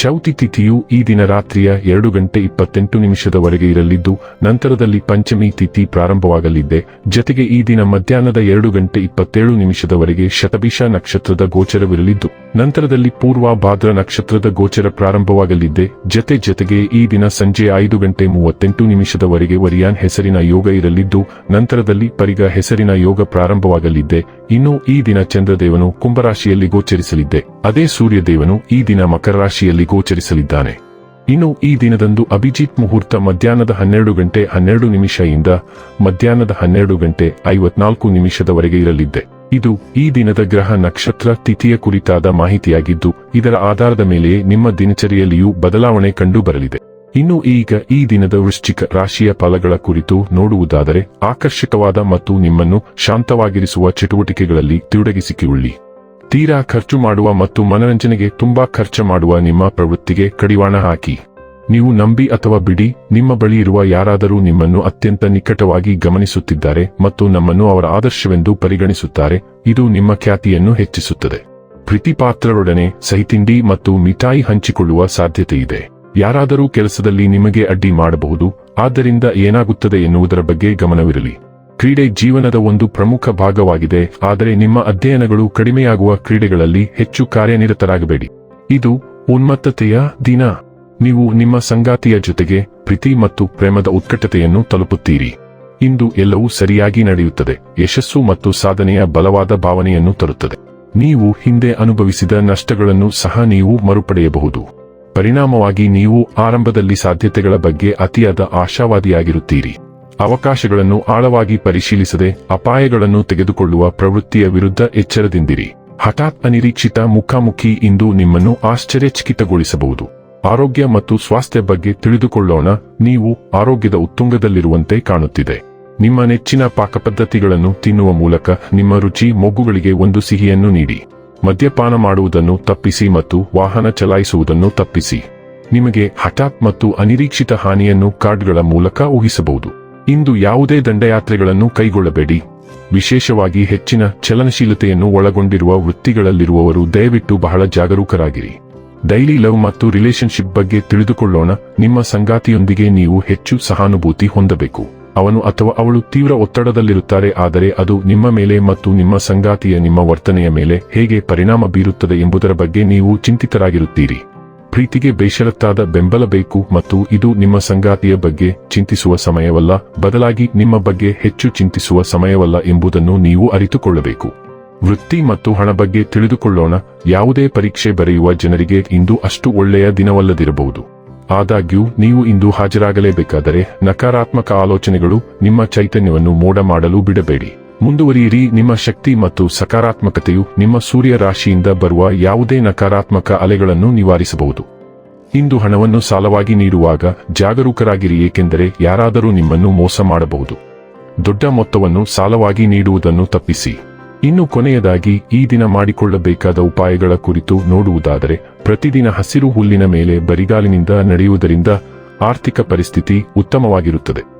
ಚೌತಿ ತಿಥಿಯು ಈ ದಿನ ರಾತ್ರಿಯ ಎರಡು ಗಂಟೆ ಇಪ್ಪತ್ತೆಂಟು ನಿಮಿಷದವರೆಗೆ ಇರಲಿದ್ದು, ನಂತರದಲ್ಲಿ ಪಂಚಮಿ ತಿಥಿ ಪ್ರಾರಂಭವಾಗಲಿದೆ ಜತೆಗೆ ಈ ದಿನ ಮಧ್ಯಾಹ್ನದ ಎರಡು ಗಂಟೆ ಇಪ್ಪತ್ತೇಳು ನಿಮಿಷದವರೆಗೆ ಶತಭಿಷ ನಕ್ಷತ್ರದ ಗೋಚರವಿರಲಿದ್ದು, ನಂತರದಲ್ಲಿ ಪೂರ್ವ ಭಾದ್ರ ನಕ್ಷತ್ರದ ಗೋಚರ ಪ್ರಾರಂಭವಾಗಲಿದೆ ಜತೆ ಜತೆಗೆ ಈ ದಿನ ಸಂಜೆ ಐದು ಗಂಟೆ ಮೂವತ್ತೆಂಟು ನಿಮಿಷದವರೆಗೆ ವರಿಯಾನ್ ಹೆಸರಿನ ಯೋಗ ಇರಲಿದ್ದು, ನಂತರದಲ್ಲಿ ಪರಿಗ ಹೆಸರಿನ ಯೋಗ ಪ್ರಾರಂಭವಾಗಲಿದೆ ಇನ್ನು ಈ ದಿನ ಚಂದ್ರದೇವನು ಕುಂಭರಾಶಿಯಲ್ಲಿ ಗೋಚರಿಸಲಿದ್ದೆ. ಅದೇ ಸೂರ್ಯದೇವನು ಈ ದಿನ ಮಕರ ರಾಶಿಯಲ್ಲಿ ಗೋಚರಿಸಲಿದ್ದಾನೆ. ಇನ್ನು ಈ ದಿನದಂದು ಅಭಿಜಿತ್ ಮುಹೂರ್ತ ಮಧ್ಯಾಹ್ನದ ಹನ್ನೆರಡು ಗಂಟೆ ಹನ್ನೆರಡು ನಿಮಿಷದಿಂದ ಮಧ್ಯಾಹ್ನದ ಹನ್ನೆರಡು ಗಂಟೆ ಐವತ್ನಾಲ್ಕು ನಿಮಿಷದವರೆಗೆ ಇರಲಿದ್ದೆ. ಇದು ಈ ದಿನದ ಗ್ರಹ ನಕ್ಷತ್ರ ತಿಥಿಯ ಕುರಿತಾದ ಮಾಹಿತಿಯಾಗಿದ್ದು, ಇದರ ಆಧಾರದ ಮೇಲೆಯೇ ನಿಮ್ಮ ದಿನಚರಿಯಲ್ಲಿಯೂ ಬದಲಾವಣೆ ಕಂಡು ಬರಲಿದೆ ಇನ್ನು ಈಗ ಈ ದಿನದ ವೃಶ್ಚಿಕ ರಾಶಿಯ ಫಲಗಳ ಕುರಿತು ನೋಡುವುದಾದರೆ, ಆಕರ್ಷಕವಾದ ಮತ್ತು ನಿಮ್ಮನ್ನು ಶಾಂತವಾಗಿರಿಸುವ ಚಟುವಟಿಕೆಗಳಲ್ಲಿ ತೊಡಗಿಸಿಕೊಳ್ಳಿ ತೀರಾ ಖರ್ಚು ಮಾಡುವ ಮತ್ತು ಮನರಂಜನೆಗೆ ತುಂಬಾ ಖರ್ಚು ಮಾಡುವ ನಿಮ್ಮ ಪ್ರವೃತ್ತಿಗೆ ಕಡಿವಾಣ ಹಾಕಿ. ನೀವು ನಂಬಿ ಅಥವಾ ಬಿಡಿ, ನಿಮ್ಮ ಬಳಿ ಇರುವ ಯಾರಾದರೂ ನಿಮ್ಮನ್ನು ಅತ್ಯಂತ ನಿಕಟವಾಗಿ ಗಮನಿಸುತ್ತಿದ್ದಾರೆ ಮತ್ತು ನಮ್ಮನ್ನು ಅವರ ಆದರ್ಶವೆಂದು ಪರಿಗಣಿಸುತ್ತಾರೆ, ಇದು ನಿಮ್ಮ ಖ್ಯಾತಿಯನ್ನು ಹೆಚ್ಚಿಸುತ್ತದೆ. ಪ್ರೀತಿಪಾತ್ರರೊಡನೆ ಸಹಿತಿಂಡಿ ಮತ್ತು ಮಿಠಾಯಿ ಹಂಚಿಕೊಳ್ಳುವ ಸಾಧ್ಯತೆಯಿದೆ. ಯಾರಾದರೂ ಕೆಲಸದಲ್ಲಿ ನಿಮಗೆ ಅಡ್ಡಿ ಮಾಡಬಹುದು, ಆದ್ದರಿಂದ ಏನಾಗುತ್ತದೆ ಎನ್ನುವುದರ ಬಗ್ಗೆ ಗಮನವಿರಲಿ. ಕ್ರೀಡೆ ಜೀವನದ ಒಂದು ಪ್ರಮುಖ ಭಾಗವಾಗಿದೆ, ಆದರೆ ನಿಮ್ಮ ಅಧ್ಯಯನಗಳು ಕಡಿಮೆಯಾಗುವ ಕ್ರೀಡೆಗಳಲ್ಲಿ ಹೆಚ್ಚು ಕಾರ್ಯನಿರತರಾಗಬೇಡಿ. ಇದು ಉನ್ಮತ್ತತೆಯ ದಿನ. ನೀವು ನಿಮ್ಮ ಸಂಗಾತಿಯ ಜೊತೆಗೆ ಪ್ರೀತಿ ಮತ್ತು ಪ್ರೇಮದ ಉತ್ಕಟತೆಯನ್ನು ತಲುಪುತ್ತೀರಿ. ಇಂದು ಎಲ್ಲವೂ ಸರಿಯಾಗಿ ನಡೆಯುತ್ತದೆ, ಯಶಸ್ಸು ಮತ್ತು ಸಾಧನೆಯ ಬಲವಾದ ಭಾವನೆಯನ್ನು ತರುತ್ತದೆ. ನೀವು ಹಿಂದೆ ಅನುಭವಿಸಿದ ನಷ್ಟಗಳನ್ನು ಸಹ ನೀವು ಮರುಪಡೆಯಬಹುದು. ಪರಿಣಾಮವಾಗಿ ನೀವು ಆರಂಭದಲ್ಲಿ ಸಾಧ್ಯತೆಗಳ ಬಗ್ಗೆ ಅತಿಯಾದ ಆಶಾವಾದಿಯಾಗಿರುತ್ತೀರಿ. ಅವಕಾಶಗಳನ್ನು ಆಳವಾಗಿ ಪರಿಶೀಲಿಸದೆ ಅಪಾಯಗಳನ್ನು ತೆಗೆದುಕೊಳ್ಳುವ ಪ್ರವೃತ್ತಿಯ ವಿರುದ್ಧ ಎಚ್ಚರದಿಂದಿರಿ. ಹಠಾತ್ ಅನಿರೀಕ್ಷಿತ ಮುಖಾಮುಖಿ ಇಂದು ನಿಮ್ಮನ್ನು ಆಶ್ಚರ್ಯಚಕಿತಗೊಳಿಸಬಹುದು. ಆರೋಗ್ಯ ಮತ್ತು ಸ್ವಾಸ್ಥ್ಯ ಬಗ್ಗೆ ತಿಳಿದುಕೊಳ್ಳೋಣ, ನೀವು ಆರೋಗ್ಯದ ಉತ್ತುಂಗದಲ್ಲಿರುವಂತೆ ಕಾಣುತ್ತಿದೆ. ನಿಮ್ಮ ನೆಚ್ಚಿನ ಪಾಕಪದ್ಧತಿಗಳನ್ನು ತಿನ್ನುವ ಮೂಲಕ ನಿಮ್ಮ ರುಚಿ ಮೊಗ್ಗುಗಳಿಗೆ ಒಂದು ಸಿಹಿಯನ್ನು ನೀಡಿ. ಮದ್ಯಪಾನ ಮಾಡುವುದನ್ನು ತಪ್ಪಿಸಿ ಮತ್ತು ವಾಹನ ಚಲಾಯಿಸುವುದನ್ನು ತಪ್ಪಿಸಿ. ನಿಮಗೆ ಹಠಾತ್ ಮತ್ತು ಅನಿರೀಕ್ಷಿತ ಹಾನಿಯನ್ನು ಕಾರ್ಡ್ಗಳ ಮೂಲಕ ಊಹಿಸಬಹುದು. ಇಂದು ಯಾವುದೇ ದಂಡಯಾತ್ರೆಗಳನ್ನು ಕೈಗೊಳ್ಳಬೇಡಿ. ವಿಶೇಷವಾಗಿ ಹೆಚ್ಚಿನ ಚಲನಶೀಲತೆಯನ್ನು ಒಳಗೊಂಡಿರುವ ವೃತ್ತಿಗಳಲ್ಲಿರುವವರು ದಯವಿಟ್ಟು ಬಹಳ ಜಾಗರೂಕರಾಗಿರಿ. ಡೈಲಿ ಲವ್ ಮತ್ತು ರಿಲೇಶನ್ಶಿಪ್ ಬಗ್ಗೆ ತಿಳಿದುಕೊಳ್ಳೋಣ. ನಿಮ್ಮ ಸಂಗಾತಿಯೊಂದಿಗೆ ನೀವು ಹೆಚ್ಚು ಸಹಾನುಭೂತಿ ಹೊಂದಬೇಕು. ಅವನು ಅಥವಾ ಅವಳು ತೀವ್ರ ಒತ್ತಡದಲ್ಲಿರುತ್ತಾರೆ, ಆದರೆ ಅದು ನಿಮ್ಮ ಮೇಲೆ ಮತ್ತು ನಿಮ್ಮ ಸಂಗಾತಿಯ ನಿಮ್ಮ ವರ್ತನೆಯ ಮೇಲೆ ಹೇಗೆ ಪರಿಣಾಮ ಬೀರುತ್ತದೆ ಎಂಬುದರ ಬಗ್ಗೆ ನೀವು ಚಿಂತಿತರಾಗಿರುತ್ತೀರಿ. ಪ್ರೀತಿಗೆ ಬೇಷರತ್ತಾದ ಬೆಂಬಲ ಬೇಕು ಮತ್ತು ಇದು ನಿಮ್ಮ ಸಂಗಾತಿಯ ಬಗ್ಗೆ ಚಿಂತಿಸುವ ಸಮಯವಲ್ಲ, ಬದಲಾಗಿ ನಿಮ್ಮ ಬಗ್ಗೆ ಹೆಚ್ಚು ಚಿಂತಿಸುವ ಸಮಯವಲ್ಲ ಎಂಬುದನ್ನು ನೀವು ಅರಿತುಕೊಳ್ಳಬೇಕು. ವೃತ್ತಿ ಮತ್ತು ಹಣ ಬಗ್ಗೆ ತಿಳಿದುಕೊಳ್ಳೋಣ, ಯಾವುದೇ ಪರೀಕ್ಷೆ ಬರೆಯುವ ಜನರಿಗೆ ಇಂದು ಅಷ್ಟು ಒಳ್ಳೆಯ ದಿನವಲ್ಲದಿರಬಹುದು. ಆದಾಗ್ಯೂ, ನೀವು ಇಂದು ಹಾಜರಾಗಲೇಬೇಕಾದರೆ ನಕಾರಾತ್ಮಕ ಆಲೋಚನೆಗಳು ನಿಮ್ಮ ಚೈತನ್ಯವನ್ನು ಮೋಡ ಮಾಡಲು ಬಿಡಬೇಡಿ. ಮುಂದುವರಿಯಿರಿ, ನಿಮ್ಮ ಶಕ್ತಿ ಮತ್ತು ಸಕಾರಾತ್ಮಕತೆಯು ನಿಮ್ಮ ಸೂರ್ಯ ರಾಶಿಯಿಂದ ಬರುವ ಯಾವುದೇ ನಕಾರಾತ್ಮಕ ಅಲೆಗಳನ್ನು ನಿವಾರಿಸಬಹುದು. ಇಂದು ಹಣವನ್ನು ಸಾಲವಾಗಿ ನೀಡುವಾಗ ಜಾಗರೂಕರಾಗಿರಿ, ಏಕೆಂದರೆ ಯಾರಾದರೂ ನಿಮ್ಮನ್ನು ಮೋಸ ಮಾಡಬಹುದು. ದೊಡ್ಡ ಮೊತ್ತವನ್ನು ಸಾಲವಾಗಿ ನೀಡುವುದನ್ನು ತಪ್ಪಿಸಿ. ಇನ್ನು ಕೊನೆಯದಾಗಿ, ಈ ದಿನ ಮಾಡಿಕೊಳ್ಳಬೇಕಾದ ಉಪಾಯಗಳ ಕುರಿತು ನೋಡುವುದಾದರೆ, ಪ್ರತಿದಿನ ಹಸಿರು ಹುಲ್ಲಿನ ಮೇಲೆ ಬರಿಗಾಲಿನಿಂದ ನಡೆಯುವುದರಿಂದ ಆರ್ಥಿಕ ಪರಿಸ್ಥಿತಿ ಉತ್ತಮವಾಗಿರುತ್ತದೆ.